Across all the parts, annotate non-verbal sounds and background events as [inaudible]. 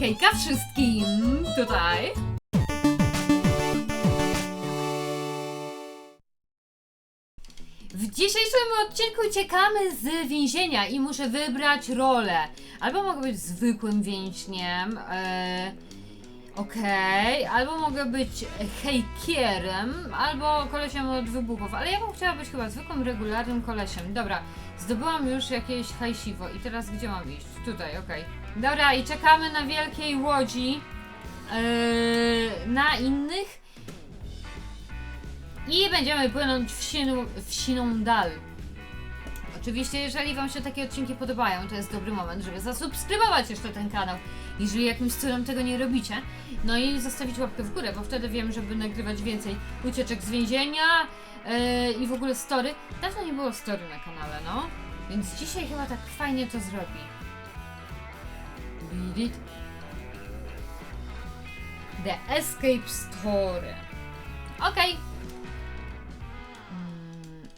Hejka wszystkim! Tutaj. W dzisiejszym odcinku uciekamy z więzienia i muszę wybrać rolę. Albo mogę być zwykłym więźniem, e, okej, albo mogę być hejkierem, albo kolesiem od wybuchów, ale ja bym chciała być chyba zwykłym, regularnym kolesiem. Dobra, zdobyłam już jakieś hajsiwo i teraz gdzie mam iść? Tutaj, okej. Dobra, i czekamy na wielkiej łodzi e, na innych i będziemy płynąć w, sinu, w siną dal. Oczywiście, jeżeli Wam się takie odcinki podobają, to jest dobry moment, żeby zasubskrybować jeszcze ten kanał, jeżeli jakimś cudem tego nie robicie. No i zostawić łapkę w górę, bo wtedy wiem, żeby nagrywać więcej ucieczek z więzienia yy, i w ogóle story. Dawno nie było story na kanale, no. Więc dzisiaj chyba tak fajnie to zrobi. Read it. The Escape Story. Okej. Mm,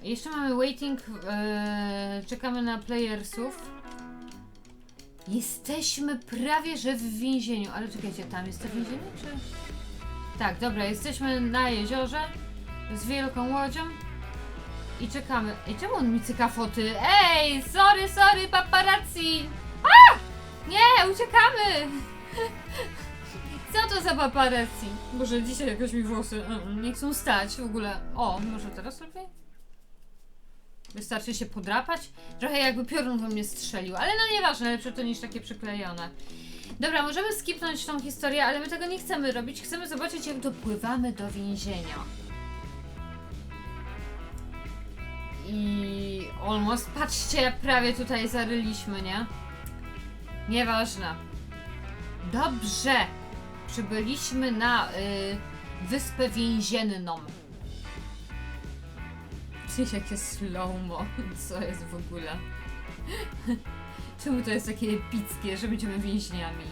Jeszcze mamy waiting, e, czekamy na playersów. Jesteśmy prawie że w więzieniu, ale czekajcie, tam jest to więzienie, czy... Tak, dobra, jesteśmy na jeziorze z wielką łodzią i czekamy. Ej, czemu on mi cyka foty? Ej, sorry, sorry, paparazzi! A! Nie, uciekamy! [laughs] Co to za paparazzi? Boże, dzisiaj jakoś mi włosy mm, nie chcą stać w ogóle. O, może teraz lepiej? Wystarczy się podrapać? Trochę jakby piorun we mnie strzelił, ale no nieważne, lepsze to niż takie przyklejone. Dobra, możemy skipnąć tą historię, ale my tego nie chcemy robić. Chcemy zobaczyć, jak dopływamy do więzienia. I almost, patrzcie, prawie tutaj zaryliśmy, nie? Nieważne. Dobrze, przybyliśmy na y, wyspę więzienną. Gdzieś jakie slow-mo, [laughs] co jest w ogóle? [laughs] Czemu to jest takie epickie, że będziemy więźniami?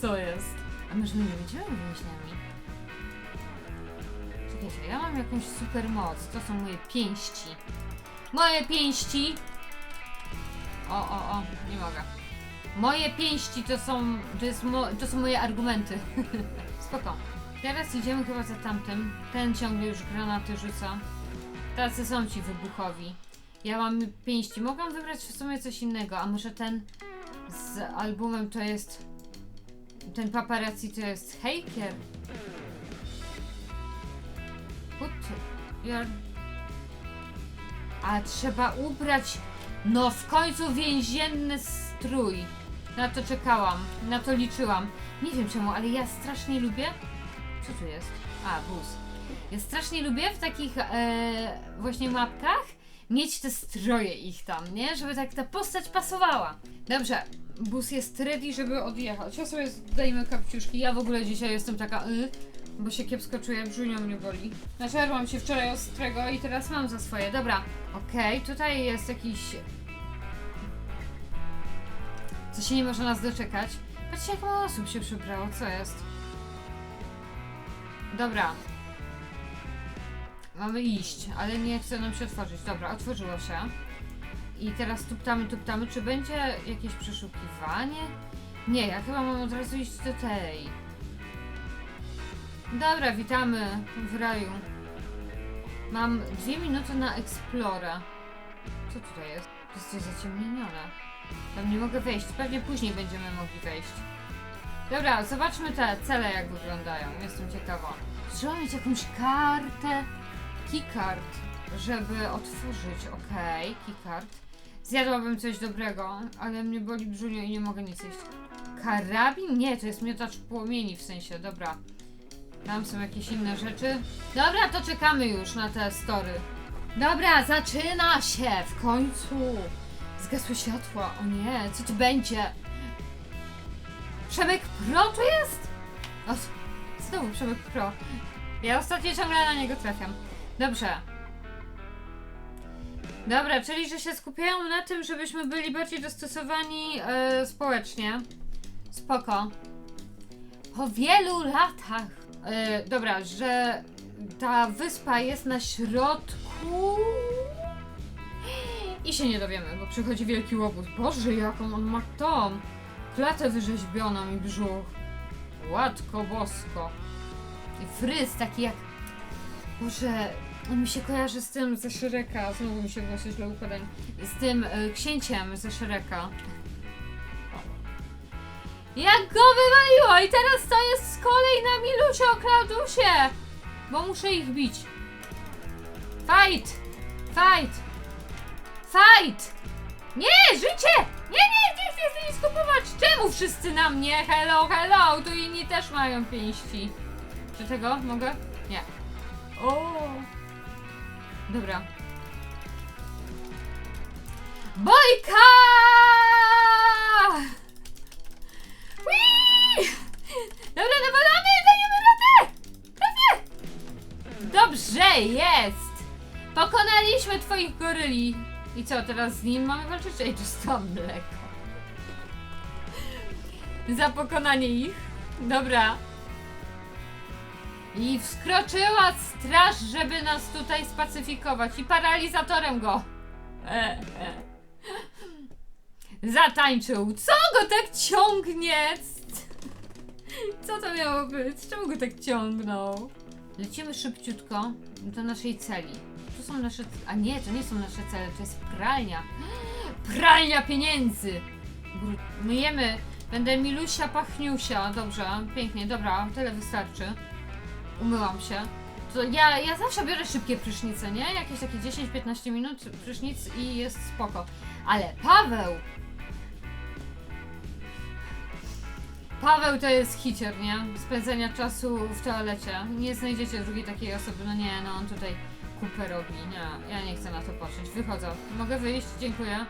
Co jest? A może my nie będziemy więźniami? Czekajcie, ja mam jakąś super moc. To są moje pięści. Moje pięści! O, o, o, nie mogę. Moje pięści to są, to, jest mo, to są moje argumenty. [laughs] Spoko. Teraz idziemy chyba za tamtym. Ten ciągle już granaty rzuca. Tacy są ci wybuchowi. Ja mam pięści. Mogłam wybrać w sumie coś innego, a może ten z albumem to jest... Ten paparazzi to jest Haker? Put your... A trzeba ubrać... No w końcu więzienny strój. Na to czekałam, na to liczyłam. Nie wiem czemu, ale ja strasznie lubię... Co tu jest? A, bus. Ja strasznie lubię w takich e, właśnie mapkach mieć te stroje ich tam, nie? Żeby tak ta postać pasowała. Dobrze, bus jest ready, żeby odjechać. Ja sobie zdejmę kapciuszki. Ja w ogóle dzisiaj jestem taka y, bo się kiepsko czuję, brzunią mnie boli. Naczerłam się wczoraj ostrego i teraz mam za swoje. Dobra, okej, tutaj jest jakiś... Co się nie może nas doczekać. Patrzcie jak mało osób się przybrało, co jest? Dobra, Mamy iść, ale nie chce nam się otworzyć. Dobra, otworzyło się. I teraz tuptamy, tuptamy. Czy będzie jakieś przeszukiwanie? Nie, ja chyba mam od razu iść do tej. Dobra, witamy w raju. Mam dwie minuty na Explore. Co tutaj jest? To jest coś zaciemnione. Tam nie mogę wejść. Pewnie później będziemy mogli wejść. Dobra, zobaczmy te cele jak wyglądają. Jestem ciekawa. Trzeba mieć jakąś kartę keycard, żeby otworzyć. Okej, keycard. Zjadłabym coś dobrego, ale mnie boli brzunio i nie mogę nic jeść. Karabin? Nie, to jest miotacz płomieni w sensie, dobra. Tam są jakieś inne rzeczy. Dobra, to czekamy już na te story. Dobra, zaczyna się w końcu. Zgasły światła. O nie, co tu będzie? Przemek Pro tu jest? O, znowu Przemek Pro. Ja ostatnio ciągle na niego trafiam. Dobrze. Dobra, czyli że się skupiają na tym, żebyśmy byli bardziej dostosowani e, społecznie. Spoko. Po wielu latach. E, dobra, że ta wyspa jest na środku. I się nie dowiemy, bo przychodzi wielki łobuz. Boże, jaką on ma tom. klatę wyrzeźbioną i brzuch. Łatko bosko. I fryz taki jak... Boże, on mi się kojarzy z tym ze Szereka. Znowu mi się włosy źle układają. Z tym y, księciem ze Szereka. Jak go wywaliło! I teraz to jest z kolei na Milusie o Klaudusie! Bo muszę ich bić. Fight! Fight! Fight! Nie, życie! Nie, nie, nie chcę nic kupować! Czemu wszyscy na mnie? Hello, hello! Tu inni też mają pięści. Czy tego mogę? O. Dobra. Whee! Dobra, nawalamy! Dajemy radę! Prawie! Dobrze, jest! Pokonaliśmy twoich goryli. I co, teraz z nim mamy walczyć? Ej, dostałam mleko. Za pokonanie ich. Dobra. I wskroczyła straż, żeby nas tutaj spacyfikować. I paralizatorem go. E. [laughs] Zatańczył. Co go tak ciągnie? Co to miało być? Czemu go tak ciągnął? Lecimy szybciutko do naszej celi. Tu są nasze. A nie, to nie są nasze cele, to jest pralnia. [gasps] Pralnia pieniędzy! Myjemy. Będę milusia pachniusia. Dobrze, pięknie, dobra, tyle wystarczy. Umyłam się. To ja, ja zawsze biorę szybkie prysznice, nie? Jakieś takie 10-15 minut prysznic i jest spoko. Ale Paweł! Paweł to jest hicier, nie? Spędzenia czasu w toalecie. Nie znajdziecie drugiej takiej osoby. No nie, no on tutaj kupę robi. Nie, ja nie chcę na to patrzeć. Wychodzę. Mogę wyjść? Dziękuję.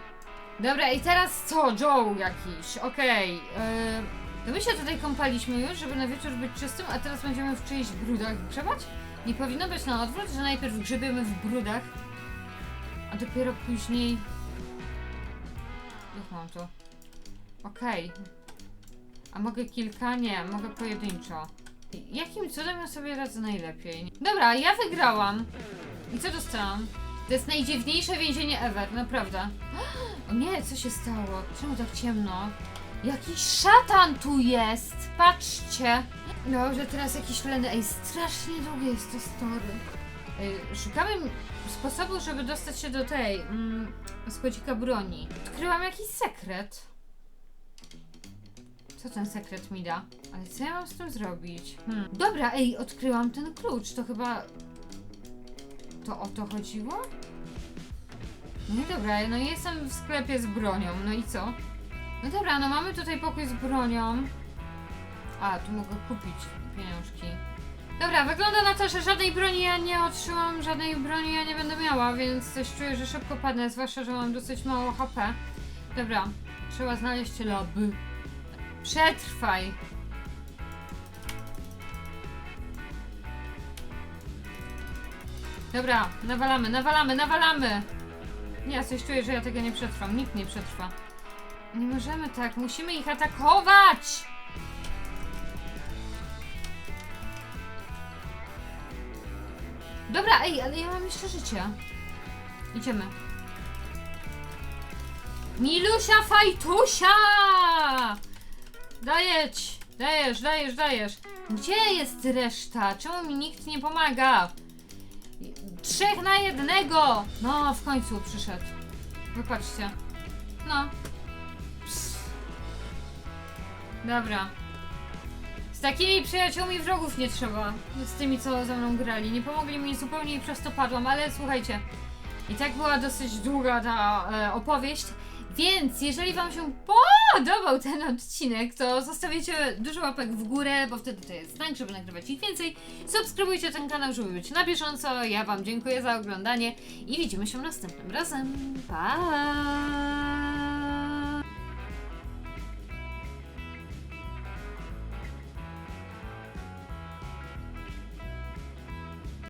Dobra, i teraz co? Joe jakiś. Okej. Yy, to my się tutaj kąpaliśmy już, żeby na wieczór być czystym, a teraz będziemy w czyichś brudach grzebać? Nie powinno być na odwrót, że najpierw grzebiemy w brudach, a dopiero później... Jak mam to? Okej. A mogę kilka? Nie, mogę pojedynczo. Jakim cudem ja sobie radzę najlepiej? Dobra, ja wygrałam. I co dostałam? To jest najdziwniejsze więzienie ever, naprawdę. [gasps] O nie, co się stało? Czemu tak ciemno? Jakiś szatan tu jest! Patrzcie! Dobrze, teraz jakiś leny. Ej, strasznie długie jest to story. Ej, szukamy sposobu, żeby dostać się do tej mm, składzika broni. Odkryłam jakiś sekret. Co ten sekret mi da? Ale co ja mam z tym zrobić? Hmm. Dobra, ej, odkryłam ten klucz. To chyba... To o to chodziło? No i dobra, no jestem w sklepie z bronią. No i co? No dobra, no mamy tutaj pokój z bronią. A, tu mogę kupić pieniążki. Dobra, wygląda na to, że żadnej broni ja nie otrzymam, żadnej broni ja nie będę miała, więc coś czuję, że szybko padnę, zwłaszcza, że mam dosyć mało HP. Dobra, trzeba znaleźć lobby. Przetrwaj! Dobra, nawalamy, nawalamy, nawalamy! Ja coś czuję, że ja tego nie przetrwam. Nikt nie przetrwa. Nie możemy tak, musimy ich atakować! Dobra, ej, ale ja mam jeszcze życie. Idziemy. Milusia Fajtusia! Dajeć! Dajesz, dajesz, dajesz. Gdzie jest reszta? Czemu mi nikt nie pomaga? Trzech na jednego! No, w końcu przyszedł. Wypatrzcie. No. Dobra. Z takimi przyjaciółmi wrogów nie trzeba. Z tymi, co ze mną grali. Nie pomogli mi zupełnie i przez to padłam, ale słuchajcie. I tak była dosyć długa ta e, opowieść. Więc jeżeli Wam się podobał ten odcinek, to zostawicie dużo łapek w górę, bo wtedy to jest znak, żeby nagrywać ich więcej. Subskrybujcie ten kanał, żeby być na bieżąco. Ja Wam dziękuję za oglądanie i widzimy się następnym razem. Pa!